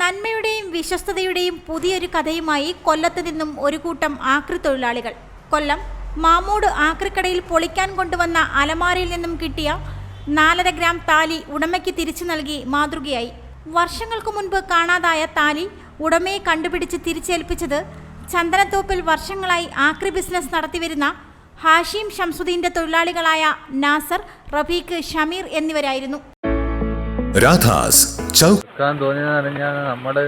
നന്മയുടെയും വിശ്വസ്തതയുടെയും പുതിയൊരു കഥയുമായി കൊല്ലത്ത് നിന്നും ഒരു കൂട്ടം ആക്രി തൊഴിലാളികൾ. കൊല്ലം മാമൂട് ആക്രിക്കടയിൽ പൊളിക്കാൻ കൊണ്ടുവന്ന അലമാരയിൽ നിന്നും കിട്ടിയ നാലര ഗ്രാം താലി ഉടമയ്ക്ക് തിരിച്ചു നൽകി മാതൃകയായി. വർഷങ്ങൾക്ക് മുൻപ് കാണാതായ താലി ഉടമയെ കണ്ടുപിടിച്ച് തിരിച്ചേൽപ്പിച്ചത് ചന്ദനത്തോപ്പിൽ വർഷങ്ങളായി ആക്രി ബിസിനസ് നടത്തിവരുന്ന ഹാഷിം ഷംസുദ്ദീന്റെ തൊഴിലാളികളായ നാസർ റഫീഖ് ഷമീർ എന്നിവരായിരുന്നു. രാധാസ് ചൗക്ക് എടുക്കാൻ തോന്നിയെന്ന് പറഞ്ഞാൽ നമ്മുടെ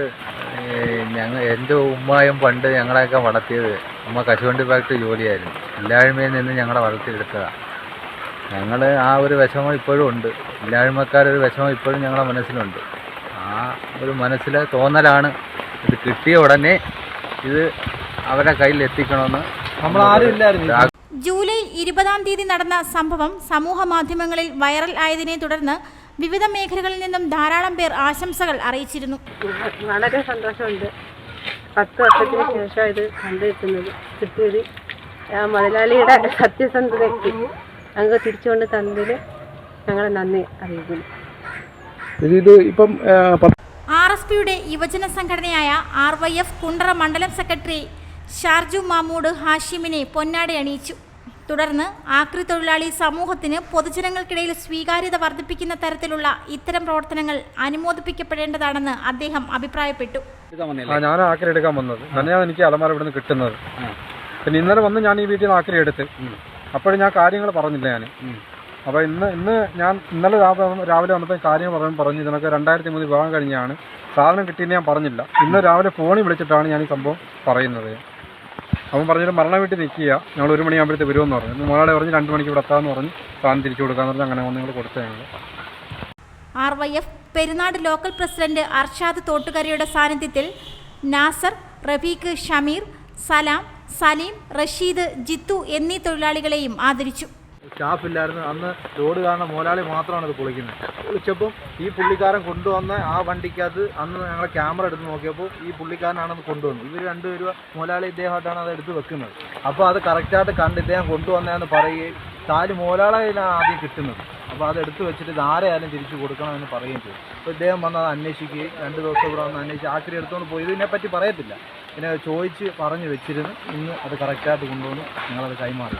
ഞങ്ങൾ എന്റെ ഉമ്മായും പണ്ട് ഞങ്ങളെയൊക്കെ വളർത്തിയത് ഉമ്മ കശുവണ്ടി ഫാക്ടറി ജോലിയായിരുന്നു. ഇല്ലായ്മയിൽ നിന്ന് ഞങ്ങളെ വളർത്തിയെടുത്തതാണ് ഞങ്ങൾ ആ ഒരു വിഷമം ഇപ്പോഴും ഉണ്ട്. ഇല്ലായ്മക്കാരൊരു വിഷമം ഇപ്പോഴും ഞങ്ങളുടെ മനസ്സിലുണ്ട്. ആ ഒരു മനസ്സിലെ തോന്നലാണ് ഇത് കിട്ടിയ ഉടനെ ഇത് അവരെ കയ്യിൽ എത്തിക്കണമെന്ന് നമ്മൾ ആരും ഇല്ലായിരുന്നു. ജൂലൈ ഇരുപതാം തീയതി നടന്ന സംഭവം സമൂഹ മാധ്യമങ്ങളിൽ വൈറൽ ആയതിനെ തുടർന്ന് വിവിധ മേഖലകളിൽ നിന്നും ധാരാളം പേർ ആശംസകൾ അറിയിച്ചിരുന്നു. വളരെ സന്തോഷമുണ്ട്. പത്ത് വർഷത്തിന് ശേഷം ഇത് കണ്ടെത്തുന്നത് കിട്ടിയത് ആ മുതലാളിയുടെ സത്യസന്ധതയ്ക്ക് ഞങ്ങൾക്ക് തിരിച്ചുകൊണ്ട് തന്നതിൽ ഞങ്ങളെ നന്ദി അറിയിക്കുന്നു. ഇത് ഇപ്പം ആ, ആർ എസ് പിയുടെ യുവജന സംഘടനയായ ആർ വൈ എഫ് കുണ്ടറ മണ്ഡലം സെക്രട്ടറി ഷാർജു മാമൂട് ഹാഷിമിനെ പൊന്നാടി അണിയിച്ചു. തുടർന്ന് ആക്രി തൊഴിലാളി സമൂഹത്തിന് പൊതുജനങ്ങൾക്കിടയിൽ സ്വീകാര്യത വർദ്ധിപ്പിക്കുന്ന തരത്തിലുള്ള ഇത്തരം പ്രവർത്തനങ്ങൾ അനുമോദിപ്പിക്കപ്പെടേണ്ടതാണെന്ന് അദ്ദേഹം അഭിപ്രായപ്പെട്ടു. ഞാൻ ആക്രി എടുക്കാൻ വന്നത്. തന്നെയാണ് എനിക്ക് അലമാര ഇവിടുന്ന് കിട്ടുന്നത്. പിന്നെ ഇന്നലെ വന്ന് ഞാൻ ഈ വീട്ടിൽ നിന്ന് ആക്രി എടുത്ത്. അപ്പോഴും ഞാൻ കാര്യങ്ങൾ പറഞ്ഞില്ല ഞാൻ അപ്പോൾ ഇന്ന് ഇന്ന് ഞാൻ ഇന്നലെ രാവിലെ രാവിലെ വന്നപ്പോൾ കാര്യങ്ങൾ പറയാൻ പറഞ്ഞു ഇതിനൊക്കെ രണ്ടായിരത്തി മൂന്ന് വിവാഹം കഴിഞ്ഞാണ്. സാധനം കിട്ടിയെന്ന് ഞാൻ പറഞ്ഞില്ല. ഇന്ന് രാവിലെ ഫോണിൽ വിളിച്ചിട്ടാണ് ഞാൻ ഈ സംഭവം പറയുന്നത്. അവൻ പറഞ്ഞിട്ട് മരണ വീട്ടിൽ നിൽക്കുക. ഞങ്ങൾ ഒരു മണിയാകുമ്പോഴത്തെ വരുമെന്ന് പറഞ്ഞു. ഇന്ന് മോളെ പറഞ്ഞ് രണ്ട് മണിക്ക് ഇവിടെ എത്താമെന്ന് പറഞ്ഞ്. സാധനം തിരിച്ചു കൊടുക്കാന്ന് പറഞ്ഞ് അങ്ങനെ നിങ്ങൾ കൊടുത്തത് ഞങ്ങൾ R Y F Perunad local president Arshad തോട്ടുകരയുടെ സാന്നിധ്യത്തിൽ നാസർ റഫീഖ് ഷമീർ സലാം സലീം റഷീദ് ജിത്തു എന്നീ തൊഴിലാളികളെയും ആദരിച്ചു. സ്റ്റാഫ് ഇല്ലായിരുന്നു അന്ന് ലോഡ് കാരണം മോലാളി മാത്രമാണ് ഇത് പൊളിക്കുന്നത്. പൊളിച്ചപ്പം ഈ പുള്ളിക്കാരൻ കൊണ്ടുവന്ന ആ വണ്ടിക്കകത്ത് അന്ന് ഞങ്ങളെ ക്യാമറ എടുത്ത് നോക്കിയപ്പോൾ ഈ പുള്ളിക്കാരനാണെന്ന് കൊണ്ടുവന്നത്. ഇവർ രണ്ടുപേരും മോലാളി ഇദ്ദേഹമായിട്ടാണ് അത് എടുത്ത് വെക്കുന്നത്. അപ്പോൾ അത് കറക്റ്റായിട്ട് കണ്ട് ഇദ്ദേഹം കൊണ്ടുവന്നതെന്ന് പറയുകയും താൽ മോലാളിയിലാണ് ആദ്യം കിട്ടുന്നത്. അപ്പോൾ അത് എടുത്ത് വെച്ചിട്ട് ഇത് ആരെയാലും തിരിച്ചു കൊടുക്കണമെന്ന് പറയുകയും ചെയ്തു. അപ്പോൾ ഇദ്ദേഹം വന്ന് അത് അന്വേഷിക്കുകയും രണ്ട് ദിവസം ഇവിടെ വന്ന് അന്വേഷിച്ച് ആക്രി എടുത്തുകൊണ്ട് പോയി. ഇതിനെപ്പറ്റി പറയത്തില്ല. പിന്നെ ചോദിച്ച് പറഞ്ഞു വെച്ചിരുന്നു. ഇന്ന് അത് കറക്റ്റായിട്ട് കൊണ്ടുവന്ന് ഞങ്ങളത് കൈമാറി.